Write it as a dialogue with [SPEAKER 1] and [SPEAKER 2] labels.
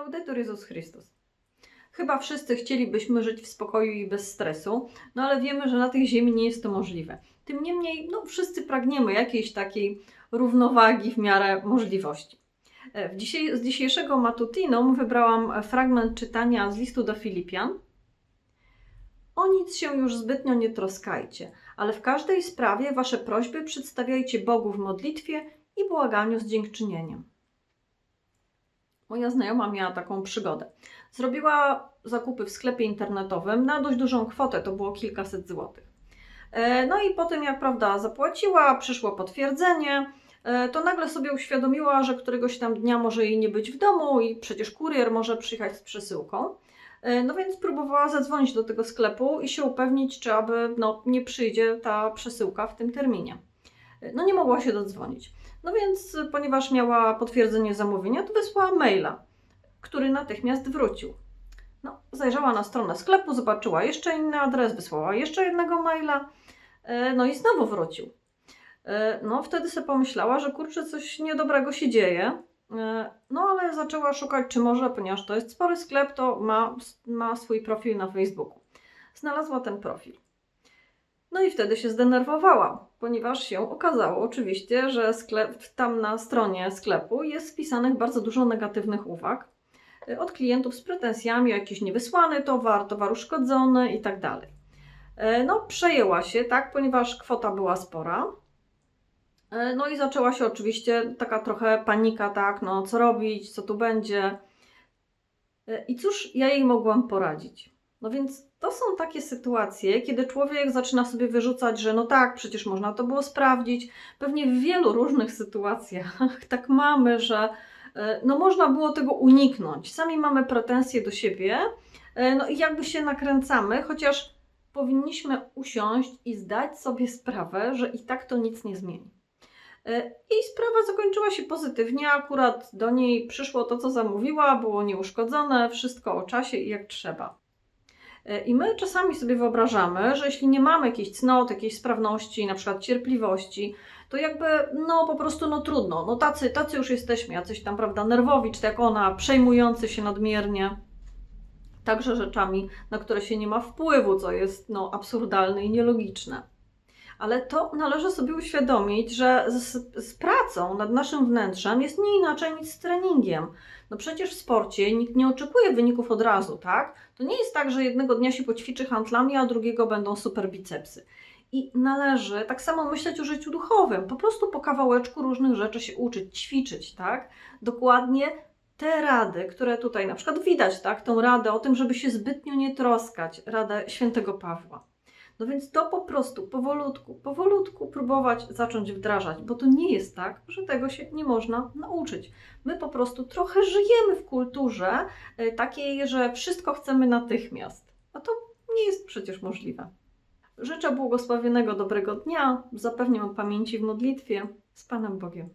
[SPEAKER 1] Laudetur Jezus Chrystus. Chyba wszyscy chcielibyśmy żyć w spokoju i bez stresu, no ale wiemy, że na tej ziemi nie jest to możliwe. Tym niemniej, no wszyscy pragniemy jakiejś takiej równowagi w miarę możliwości. E, W dzisiaj, z dzisiejszego Matutinum wybrałam fragment czytania z listu do Filipian. O nic się już zbytnio nie troskajcie, ale w każdej sprawie wasze prośby przedstawiajcie Bogu w modlitwie i błaganiu z dziękczynieniem. Moja znajoma miała taką przygodę. Zrobiła zakupy w sklepie internetowym na dość dużą kwotę, to było kilkaset złotych. E, No i potem, jak prawda, zapłaciła, przyszło potwierdzenie, e, to nagle sobie uświadomiła, że któregoś tam dnia może jej nie być w domu i przecież kurier może przyjechać z przesyłką. E, No więc próbowała zadzwonić do tego sklepu i się upewnić, czy aby no, nie przyjdzie ta przesyłka w tym terminie. No nie mogła się dodzwonić. No więc, ponieważ miała potwierdzenie zamówienia, to wysłała maila, który natychmiast wrócił. No, zajrzała na stronę sklepu, zobaczyła jeszcze inny adres, wysłała jeszcze jednego maila, e, no i znowu wrócił. E, No, wtedy sobie pomyślała, że kurczę, coś niedobrego się dzieje. E, No, ale zaczęła szukać, czy może, ponieważ to jest spory sklep, to ma, ma swój profil na Facebooku. Znalazła ten profil. No i wtedy się zdenerwowała, ponieważ się okazało oczywiście, że sklep, tam na stronie sklepu jest wpisanych bardzo dużo negatywnych uwag y, od klientów z pretensjami o jakiś niewysłany towar, towar uszkodzony i tak. E, No, przejęła się, tak, ponieważ kwota była spora. E, No i zaczęła się oczywiście taka trochę panika, tak, no co robić, co tu będzie. I cóż ja jej mogłam poradzić? No więc to są takie sytuacje, kiedy człowiek zaczyna sobie wyrzucać, że no tak, przecież można to było sprawdzić. Pewnie w wielu różnych sytuacjach tak mamy, że e, no można było tego uniknąć. Sami mamy pretensje do siebie, e, no i jakby się nakręcamy, chociaż powinniśmy usiąść i zdać sobie sprawę, że i tak to nic nie zmieni. E, I sprawa zakończyła się pozytywnie. Akurat do niej przyszło to, co zamówiła, było nieuszkodzone, wszystko o czasie i jak trzeba. E, I my czasami sobie wyobrażamy, że jeśli nie mamy jakichś cnot, jakiejś sprawności, na przykład cierpliwości, to jakby, no po prostu, no trudno, no tacy, tacy już jesteśmy, jacyś tam, prawda, nerwowi, czy jak ona, przejmujący się nadmiernie, także rzeczami, na które się nie ma wpływu, co jest, no, absurdalne i nielogiczne. Ale to należy sobie uświadomić, że z, z pracą nad naszym wnętrzem jest nie inaczej niż z treningiem. No przecież w sporcie nikt nie oczekuje wyników od razu, tak? To nie jest tak, że jednego dnia się poćwiczy handlami, a drugiego będą super bicepsy. I należy tak samo myśleć o życiu duchowym, po prostu po kawałeczku różnych rzeczy się uczyć, ćwiczyć, tak? Dokładnie te rady, które tutaj na przykład widać, tak? Tą radę o tym, żeby się zbytnio nie troskać, radę świętego Pawła. No więc to po prostu powolutku, powolutku próbować zacząć wdrażać, bo to nie jest tak, że tego się nie można nauczyć. My po prostu trochę żyjemy w kulturze y, takiej, że wszystko chcemy natychmiast. A to nie jest przecież możliwe. Życzę błogosławionego dobrego dnia, zapewniam pamięci w modlitwie z Panem Bogiem.